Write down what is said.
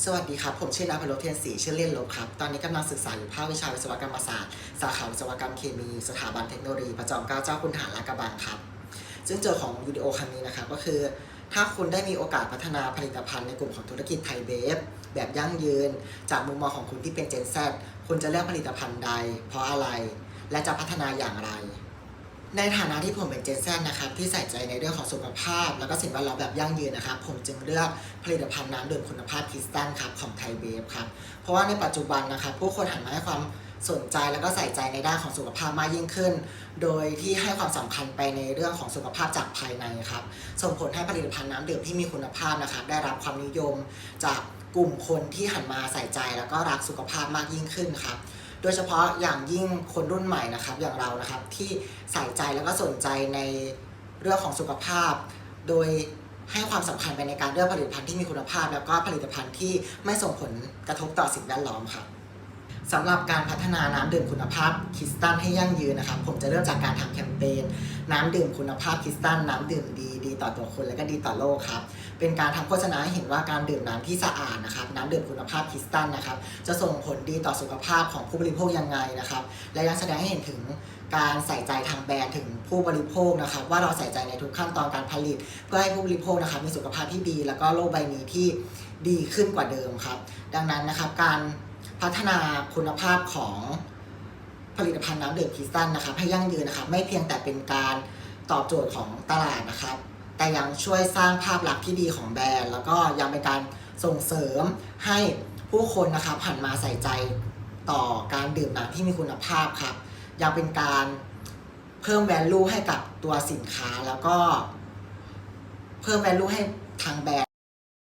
สวัสดีครับ ผมชื่อนาพลเทียนศรีชื่อเล่นลบครับ ตอนนี้กำลังศึกษาอยู่ภาควิชาวิศวกรรมศาสตร์ สาขาวิศวกรรมเคมี สถาบันเทคโนโลยี ประจอมเกล้าเจ้าคุณทหารลาดกระบังครับ ซึ่งโจทย์ของวิดีโอครั้งนี้นะครับก็คือ ถ้าคุณได้มีโอกาสพัฒนาผลิตภัณฑ์ในกลุ่มของธุรกิจไทยเบฟแบบยั่งยืน จากมุมมองของคุณที่เป็นเจน Z คุณจะเลือกผลิตภัณฑ์ใด เพราะอะไร และจะพัฒนาอย่างไร ในฐานะที่ผมเป็นเจนแซนะครับที่ใส่ใจในเรื่องของสุขภาพ แล้วก็สิ่งแวดล้อมแบบยั่งยืนนะครับ ผมจึงเลือกผลิตภัณฑ์น้ำดื่มคุณภาพคริสตัลครับของไทยเบฟครับ เพราะว่าในปัจจุบันนะครับผู้คนหันมาให้ความสนใจแล้วก็ใส่ใจในด้านของสุขภาพมากยิ่งขึ้น โดยที่ให้ความสำคัญไปในเรื่องของสุขภาพจากภายในครับส่งผลให้ผลิตภัณฑ์น้ำดื่มที่มีคุณภาพนะครับ ได้รับความนิยมจากกลุ่มคนที่หันมาใส่ใจแล้วก็รักสุขภาพมากยิ่งขึ้นครับ โดยเฉพาะอย่างยิ่งคนรุ่นใหม่นะครับอย่างเรานะครับที่ใส่ใจแล้วก็สนใจในเรื่องของสุขภาพ โดยให้ความสำคัญไปในการเลือกผลิตภัณฑ์ที่มีคุณภาพ แล้วก็ผลิตภัณฑ์ที่ไม่ส่งผลกระทบต่อสิ่งแวดล้อมครับ สำหรับการพัฒนาน้ำดื่มคุณภาพคริสตัลให้ยั่งยืนนะครับ ผมจะเริ่มจากการทำแคมเปญน้ำดื่มคุณภาพคริสตัลน้ำดื่มดีดีต่อตัวคนและก็ดีต่อโลกครับเป็นการทำโฆษณาให้เห็นว่าการดื่มน้ำที่สะอาดนะครับน้ำดื่มคุณภาพคริสตัลนะครับ จะส่งผลดีต่อสุขภาพของผู้บริโภคยังไงนะครับ และยังแสดงให้เห็นถึงการใส่ใจทางแบรนด์ถึงผู้บริโภคนะครับ ว่าเราใส่ใจในทุกขั้นตอนการผลิต เพื่อให้ผู้บริโภคนะครับมีสุขภาพที่ดี แล้วก็โลกใบนี้ที่ดีขึ้นกว่าเดิมครับ ดังนั้นนะครับการ พัฒนาคุณภาพของผลิตภัณฑ์น้ำดื่มคริสตัลนะครับให้ยั่งยืนนะครับ ไม่เพียงแต่เป็นการตอบโจทย์ของตลาดนะครับ แต่ยังช่วยสร้างภาพลักษณ์ที่ดีของแบรนด์ แล้วก็ยังเป็นการส่งเสริมให้ผู้คนนะครับหันมาใส่ใจต่อการดื่มน้ำที่มีคุณภาพครับ ยังเป็นการเพิ่ม value ให้กับตัวสินค้าแล้วก็เพิ่ม value ให้ทางแบรนด์